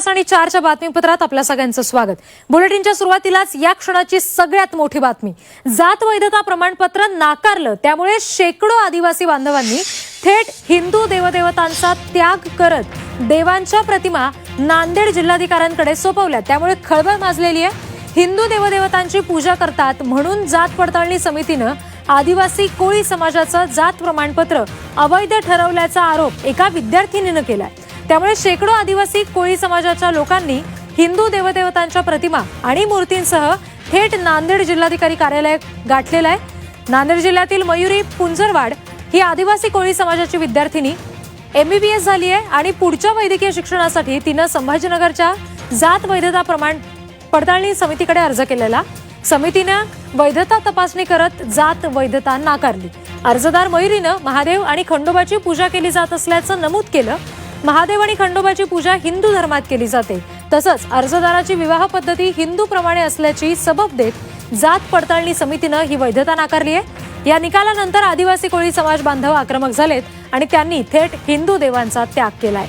तास आणि चारच्या बातमीपत्रात आपल्या सगळ्यांचं स्वागत. बुलेटिनच्या सुरुवातीलाच या क्षणाची सगळ्यात मोठी बातमी. जात वैधता प्रमाणपत्र नाकारलं त्यामुळे शेकडो आदिवासी बांधवांनी थेट हिंदू देवदेवतांचा त्याग करत देवांच्या प्रतिमा नांदेड जिल्हाधिकाऱ्यांकडे सोपवल्या. त्यामुळे खळबळ माजलेली आहे. हिंदू देवदेवतांची पूजा करतात म्हणून जात पडताळणी समितीनं आदिवासी कोळी समाजाचं जात प्रमाणपत्र अवैध ठरवल्याचा आरोप एका विद्यार्थिनीनं केलाय. त्यामुळे शेकडो आदिवासी कोळी समाजाच्या लोकांनी हिंदू देवदेवतांच्या प्रतिमा आणि मूर्तींसह थेट नांदेड जिल्हाधिकारी कार्यालय गाठलेलं आहे. नांदेड जिल्ह्यातील मयुरी पुंजरवाड ही आदिवासी कोळी समाजाची विद्यार्थिनी एमबीबीएस झाली आहे आणि पुढच्या वैद्यकीय शिक्षणासाठी तिनं संभाजीनगरच्या जात वैधता प्रमाण पडताळणी समितीकडे अर्ज केलेला. समितीनं वैधता तपासणी करत जात वैधता नाकारली. अर्जदार मयुरीनं महादेव आणि खंडोबाची पूजा केली जात असल्याचं नमूद केलं. महादेव आणि खंडोबाची पूजा हिंदू धर्मात केली जाते. तसंच अर्जदाराची विवाह पद्धती हिंदू प्रमाणे असल्याची सबब देत जात पडताळणी समितीनं ही वैधता नाकारली आहे. या निकालानंतर आदिवासी कोळी समाज बांधव आक्रमक झालेत आणि त्यांनी थेट हिंदू देवांचा त्याग केलाय.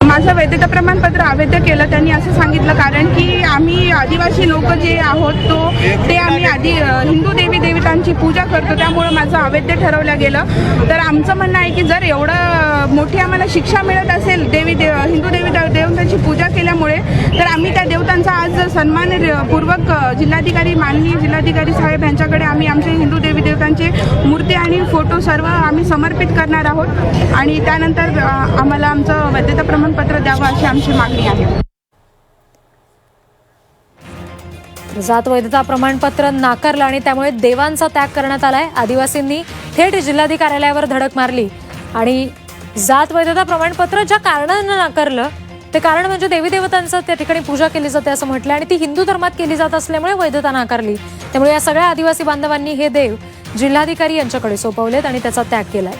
माझं वैधता प्रमाणपत्र अवैध केलं त्यांनी असं सांगितलं. कारण की आम्ही आदिवासी लोक जे आहोत तो ते आम्ही आधी हिंदू देवी देवीची पूजा करतो त्यामुळं माझं अवैध ठरवलं गेलं. तर आमचं म्हणणं आहे की जर एवढं मोठी आम्हाला शिक्षा मिळत असेल देवी देव हिंदू देवी देव- देवतांची पूजा केल्यामुळे तर आम्ही त्या देवतांचा आज सन्मान पूर्वक जिल्हाधिकारी माननीय जिल्हाधिकारी साहेब यांच्याकडे आम्ही आमचे हिंदू देवी देवतांचे मूर्ती आणि फोटो सर्व आम्ही समर्पित करणार आहोत. आणि त्यानंतर आम्हाला आमचं वैधता प्रमाणपत्र द्यावं अशी आमची मागणी आहे. जात वैधता प्रमाणपत्र नाकारलं आणि त्यामुळे देवांचा त्याग करण्यात आलाय. आदिवासींनी थेट जिल्हाधिकारी कार्यालयावर धडक मारली. आणि जात वैधता प्रमाणपत्र ज्या कारणानं नाकारलं ते कारण म्हणजे देवी देवतांचं त्या ठिकाणी पूजा केली जाते असं म्हटलं आणि ती हिंदू धर्मात केली जात असल्यामुळे वैधता नाकारली. त्यामुळे या सगळ्या आदिवासी बांधवांनी हे देव जिल्हाधिकारी यांच्याकडे सोपवलेत आणि त्याचा त्याग केलाय.